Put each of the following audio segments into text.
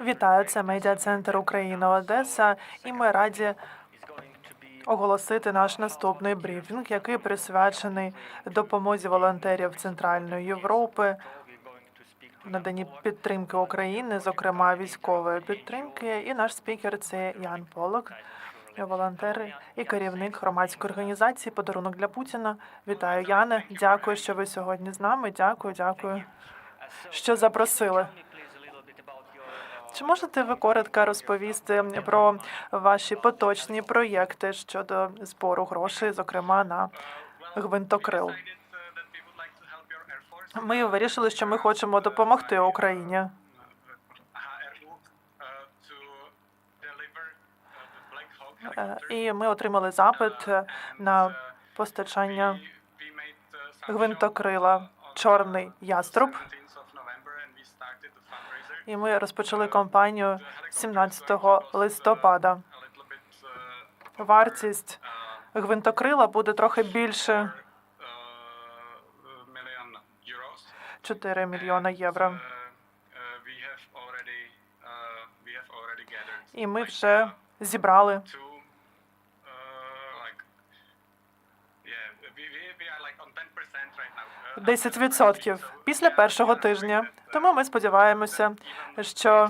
Вітаю, це медіа центр Україна Одеса, і ми раді оголосити наш наступний брифінг, який присвячений допомозі волонтерів Центральної Європи наданні підтримки України, зокрема військової підтримки. І наш спікер це Ян Полок, волонтер і керівник громадської організації Подарунок для Путіна. Вітаю, Яне. Дякую, що ви сьогодні з нами. Дякую, дякую, що запросили. Чи можете ви коротко розповісти про ваші поточні проєкти щодо збору грошей, зокрема на гвинтокрил? Ми вирішили, що ми хочемо допомогти Україні. Е, І ми отримали запит е, на постачання гвинтокрила Чорний яструб. І ми розпочали кампанію 17 листопада. Вартість гвинтокрила буде трохи більше 4 мільйона євро. І ми вже зібрали 10% після першого тижня. Тому ми сподіваємося, що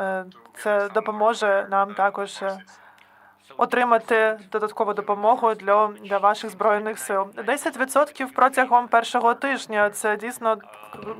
е, це допоможе нам також отримати додаткову допомогу для, для ваших збройних сил. 10% протягом першого тижня це дійсно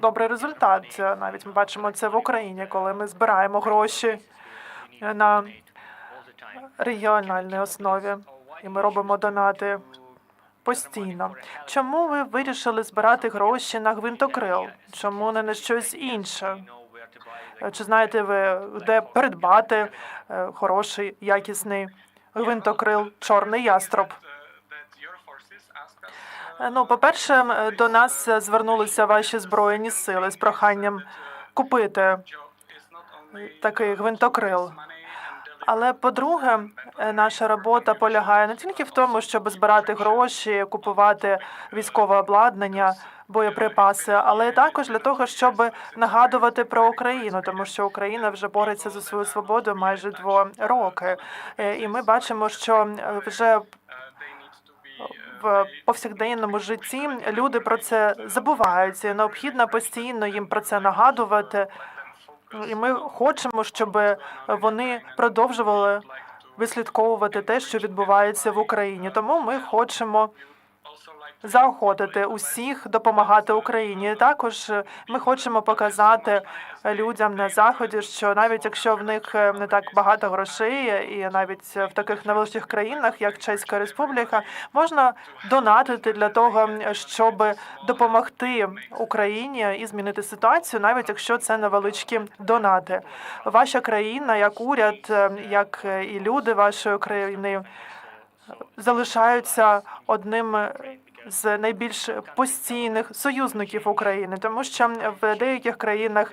добрий результат. Навіть ми бачимо це в Україні, коли ми збираємо гроші на регіональній основі, і ми робимо донати постійно. Чому ви вирішили збирати гроші на гвинтокрил? Чому не на щось інше? Чи знаєте ви, де придбати е, хороший якісний гвинтокрил Чорний яструб? Е, Ну, по-перше, до нас звернулися ваші збройні сили з проханням купити такий гвинтокрил. Але по-друге, е, наша робота полягає не тільки в тому, щоб збирати гроші, купувати військове обладнання, боєприпаси, але й також для того, щоб нагадувати про Україну, тому що Україна вже бореться за свою свободу майже два роки. Е, І ми бачимо, що е, вже в повсякденному житті люди про це забуваються. Необхідно постійно їм про це нагадувати. І ми хочемо, щоб вони продовжували вислідковувати те, що відбувається в Україні. Тому ми хочемо заохотити усіх допомагати Україні. Також ми хочемо показати людям на заході, що навіть якщо в них не так багато грошей, і навіть в таких невеличких країнах, як Чеська Республіка, можна донатити для того, щоб допомогти Україні і змінити ситуацію, навіть якщо це невеличкі донати. Ваша країна, як уряд, як і люди вашої країни залишаються одним з найбільш постійних союзників України, тому що в деяких країнах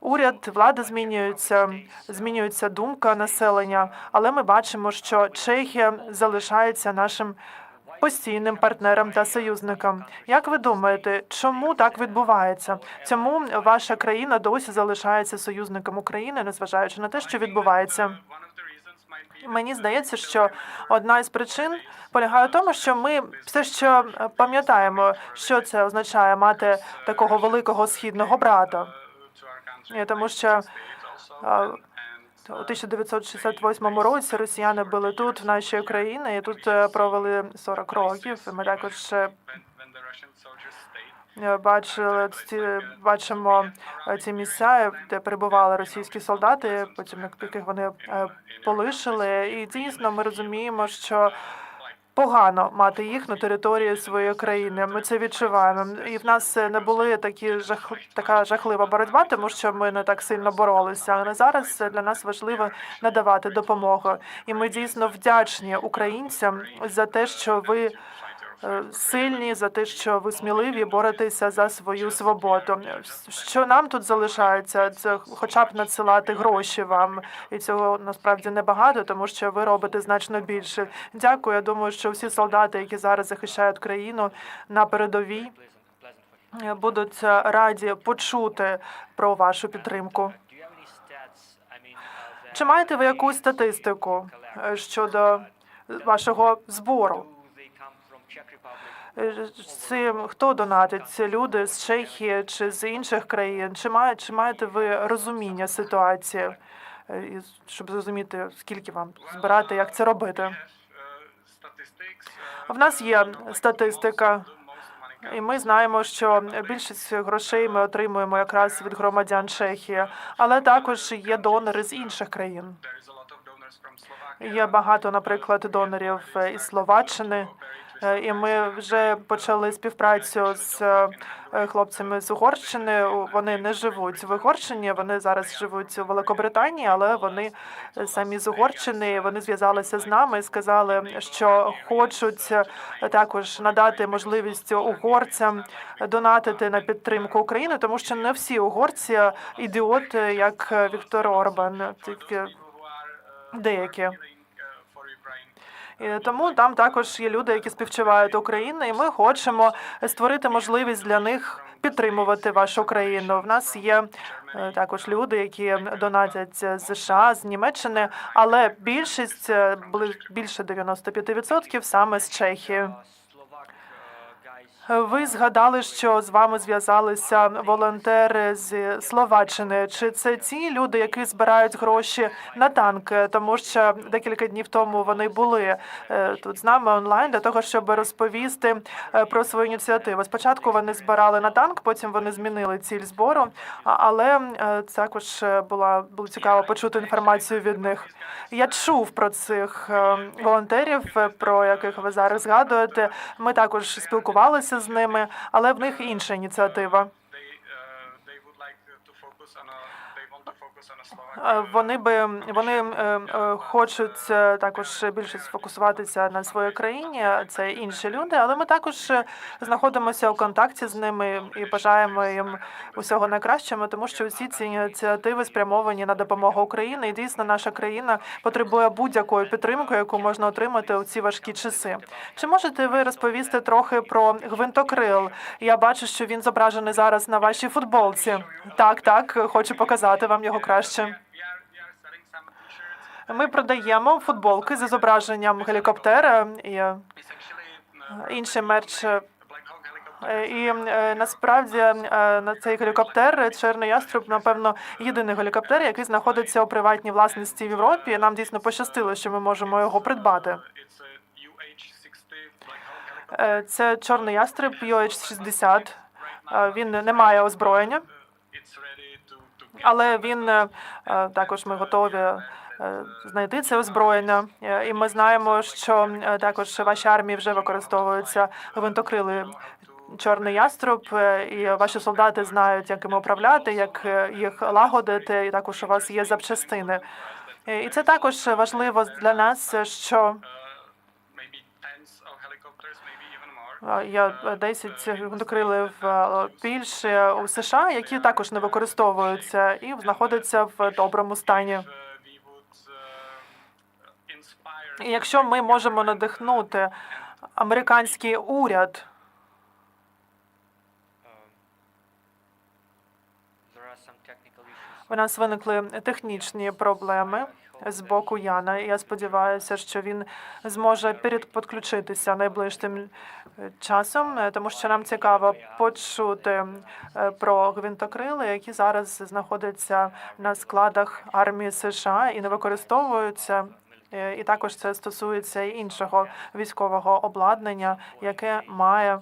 уряд влада змінюється, змінюється думка населення, але ми бачимо, що Чехія залишається нашим. Постійним партнером та союзником. Як ви думаєте, чому так відбувається? Чому ваша країна досі залишається союзником України, незважаючи на те, що відбувається? Мені здається, що одна із причин полягає в тому, що ми все ще пам'ятаємо, що це означає мати такого великого східного брата. Тому що а, у 1968 році росіяни були тут, в нашій Україні, і тут е, провели 40 років. Ми також е, бачили ці бачимо е, ці місця, де перебували російські солдати, потім яких вони е, полишили. І дійсно ми розуміємо, що погано мати їх на території своєї країни. Ми це відчуваємо. І в нас не були такі жах, така жахлива боротьба, тому що ми не так сильно боролися. Але зараз для нас важливо надавати допомогу. І ми дійсно вдячні українцям за те, що ви. Е, Сильні за те, що ви сміливі боретеся за свою свободу. Що нам тут залишається, це хоча б надсилати гроші вам, і цього насправді небагато, тому що ви робите значно більше. Дякую. Я думаю, що всі солдати, які зараз захищають країну на передовій, е, будуть е, раді почути про вашу підтримку. Чи маєте ви якусь статистику щодо вашого збору? Цим хто донатить? Це люди з Чехії чи з інших країн? Чи має чи маєте ви розуміння ситуації, Е, щоб зрозуміти, скільки вам збирати, як це робити? В нас є статистика, і ми знаємо, що більшість грошей ми отримуємо якраз від громадян Чехії, але також є донори з інших країн. Є багато, наприклад, донорів із Словаччини, і ми вже почали співпрацю з е, хлопцями з Угорщини. Вони не живуть в Угорщині, вони зараз живуть у Великобританії, але вони самі з Угорщини. Вони зв'язалися з нами сказали, що хочуть е, також надати можливість угорцям донатити на підтримку України, тому що не всі угорці ідіоти, як Віктор Орбан, тільки деякі. Тому там також є люди, які співчувають Україну, і ми хочемо створити можливість для них підтримувати вашу країну. В нас є е, також люди, які донатять з США, з Німеччини, але більшість е, більше 95% саме з Чехії. Ви згадали, що з вами зв'язалися волонтери з Словаччини. Чи це ті люди, які збирають гроші на танки? Тому що декілька днів тому вони були е, тут з нами онлайн для того, щоб розповісти е, про свою ініціативу. Спочатку вони збирали на танк, потім вони змінили ціль збору. Але е, також була було цікаво почути інформацію від них. Я чув про цих е, волонтерів, про яких ви зараз згадуєте. Ми також спілкувалися з ними, але в них інша ініціатива. Вони би вони е, е, хочуть е, також більше сфокусуватися на своїй країні. Це інші люди, але ми також е, знаходимося у контакті з ними і бажаємо їм усього найкращого, тому що усі ці ініціативи спрямовані на допомогу Україні. І дійсно наша країна потребує будь-якої підтримки, яку можна отримати у ці важкі часи. Чи можете ви розповісти трохи про гвинтокрил? Я бачу, що він зображений зараз на вашій футболці. Так, так, хочу показати вам його краще. Ми продаємо футболки з зображенням гелікоптера і е, інший мерч. е, І е, насправді на цей гелікоптер Чорний яструб, напевно, єдиний гелікоптер, який знаходиться у приватній власності в Європі. Нам дійсно пощастило, що ми можемо його придбати. Це чорний ястреб UH-60. Е, Він не має озброєння, але він е, е, також ми готові е, знайти це озброєння. І ми знаємо, що також ваші армії вже використовуються гвинтокрили чорний яструб, і ваші солдати знають, як їм управляти, як їх лагодити. І також у вас є запчастини. І це також важливо для нас, що е, є 10 гвинтокрилів е, більше у США, які також не використовуються і знаходяться в доброму стані. І якщо ми можемо надихнути американський уряд У нас виникли технічні проблеми з боку Яна. Я сподіваюся, що він зможе підключитися найближчим е, часом, е, тому що нам цікаво почути е, про гвинтокрили, які зараз знаходяться на складах армії США і не використовуються. І також це стосується іншого військового обладнання, яке має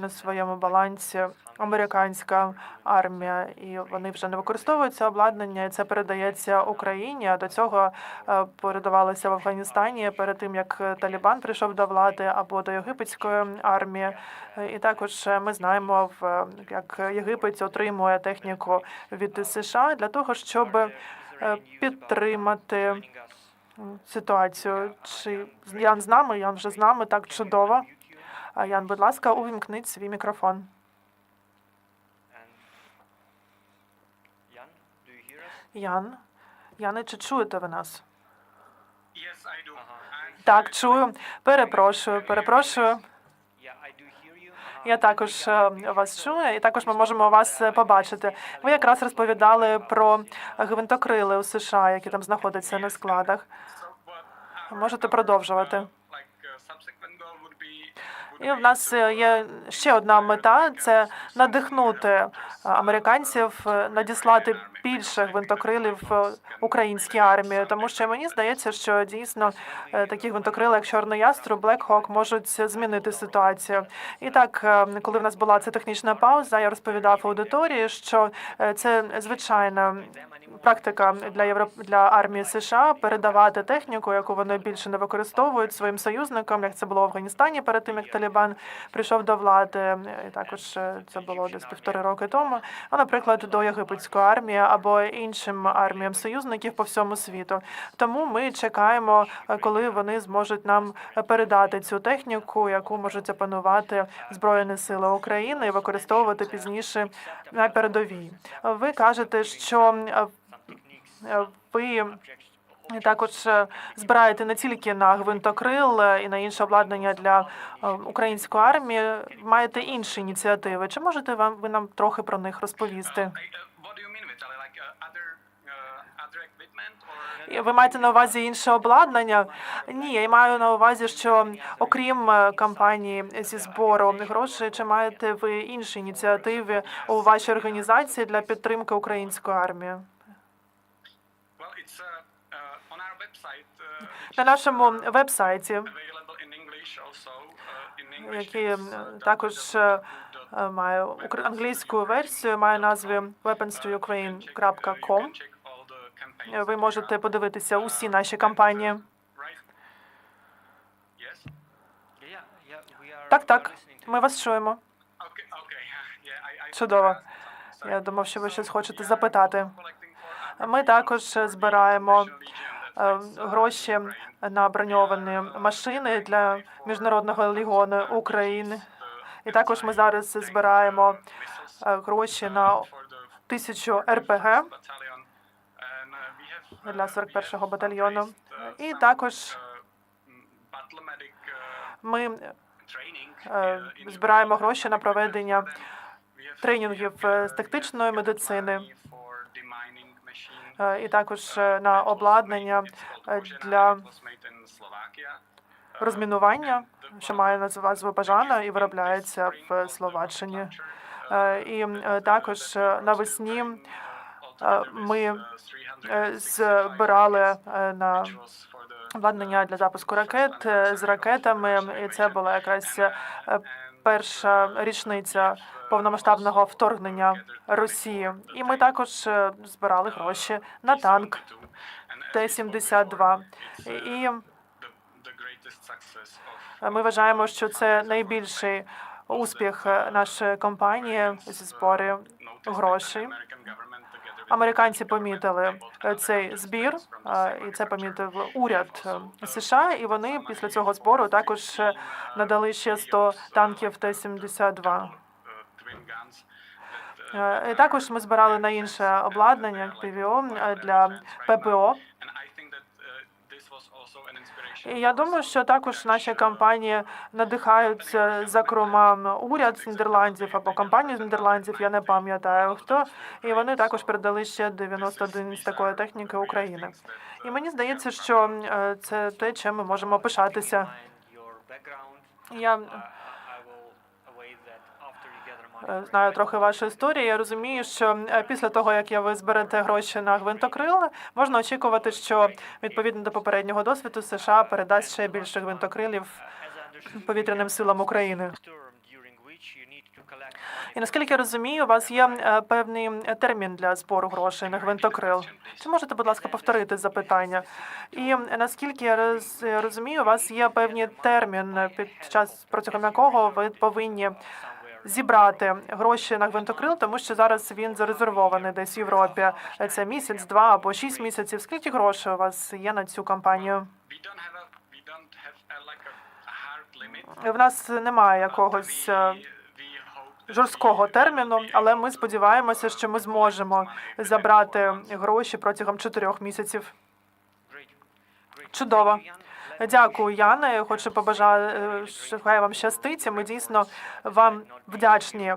на своєму балансі американська армія, і вони вже не використовують це обладнання. і Це передається Україні. А до цього е, передавалося в Афганістані перед тим, як Талібан прийшов до влади або до єгипетської армії. Е, І також е, ми знаємо, як Єгипет отримує техніку від США для того, щоб е, підтримати ситуацію. Чи Ян з нами? Ян вже з нами так чудово. А, Ян, будь ласка, увімкніть свій мікрофон. Ян, Яне, чи чуєте ви нас? Так, чую. Перепрошую, перепрошую. Я також е, вас чую, і також ми можемо вас е, побачити. Ви якраз розповідали про гвинтокрили у США, які там знаходяться на складах. Можете продовжувати. І в нас е, є ще одна мета це надихнути е, американців е, надіслати більше гвинтокрилів е, українській армії, тому що мені здається, що дійсно е, такі гвинтокрили, як Чорний яструб, Black Hawk, можуть змінити ситуацію. І так, е, коли в нас була ця технічна пауза, я розповідав аудиторії, що е, це звичайна практика для Європ... для армії США передавати техніку, яку вони більше не використовують своїм союзникам, як це було в Афганістані перед тим, як Талібан прийшов до влади. І також це було десь півтори роки тому. А наприклад, до єгипетської армії або іншим арміям союзників по всьому світу. Тому ми чекаємо, е, коли вони зможуть нам передати цю техніку, яку можуть опанувати збройні сили України і використовувати пізніше на передовій. Ви кажете, що е, ви також е, збираєте не тільки на гвинтокрил і на інше обладнання для української армії. Маєте інші ініціативи. Чи можете вам ви нам трохи про них розповісти? І Ви маєте на увазі інше обладнання? Ні, я маю на увазі, що окрім е, кампанії зі збору грошей, чи маєте ви інші ініціативи у вашій організації для підтримки української армії? На нашому веб-сайті, який також має укр- англійську версію, має назву weaponstoуkraine.com. Ви можете подивитися усі наші кампанії. Так, так, ми вас чуємо. Чудово. Я думав, що ви щось хочете запитати. Ми також збираємо е, гроші на броньовані машини для міжнародного легіону України. І також ми зараз збираємо е, гроші на тисячу РПГ для 41-го батальйону. І також ми е, збираємо гроші на проведення тренінгів е, з тактичної медицини і також на обладнання для розмінування, що має назву Бажана і виробляється в Словаччині. Е, І е, також е, навесні ми збирали на обладнання для запуску ракет з ракетами, і це була якраз перша річниця повномасштабного вторгнення Росії. І ми також збирали гроші на танк Т-72. І ми вважаємо, що це найбільший успіх е, нашої компанії зі збору грошей. Американці помітили е, цей збір, е, і це помітив уряд США. І вони після цього збору також надали ще 100 танків Т-72. Е, І також ми збирали на інше обладнання ПВО для ППО. Я думаю, що також наші компанії надихають, е, зокрема, уряд з Нідерландів або компанію з Нідерландів, я не пам'ятаю хто. І вони також передали ще 91 з такої техніки України. І мені здається, що е, це те, чим ми можемо пишатися. Я знаю трохи вашу історію. Я розумію, що е, після того, як я ви зберете гроші на гвинтокрили, можна очікувати, що відповідно до попереднього досвіду США передасть ще більше гвинтокрилів повітряним силам України. І наскільки я розумію, у вас є е, певний термін для збору грошей на гвинтокрил. Чи можете, будь ласка, повторити запитання? І наскільки я розумію, у вас є певний термін, під час протягом якого ви повинні зібрати гроші на гвинтокрил, тому що зараз він зарезервований десь в Європі. Це місяць, два або шість місяців. Скільки грошей у вас є на цю кампанію? В нас немає якогось е, жорсткого терміну, але ми сподіваємося, що ми зможемо забрати гроші протягом чотирьох місяців. Чудово. Дякую, Яна. Хочу побажати, хай вам щастить. Ми дійсно вам вдячні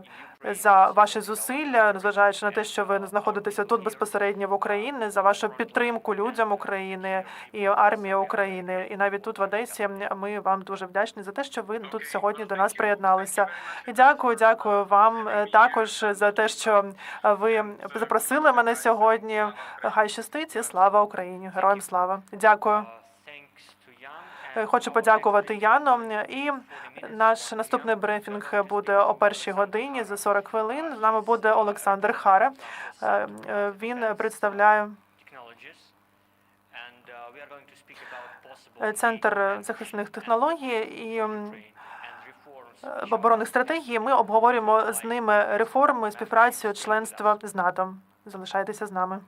за ваші зусилля, незважаючи на те, що ви знаходитеся тут безпосередньо в Україні, за вашу підтримку людям України і армії України. І навіть тут в Одесі ми вам дуже вдячні за те, що ви тут сьогодні до нас приєдналися. І дякую, дякую вам е, також за те, що ви запросили мене сьогодні. Хай щастить і слава Україні! Героям слава! Дякую. Е, Хочу подякувати Яну. І наш наступний брифінг буде о першій годині за 40 хвилин. З нами буде Олександр Хара. Е, е, Він представляє центр захисних технологій і оборонних стратегій. Ми обговорюємо з ними реформи, співпрацю, членство з НАТО. Залишайтеся з нами.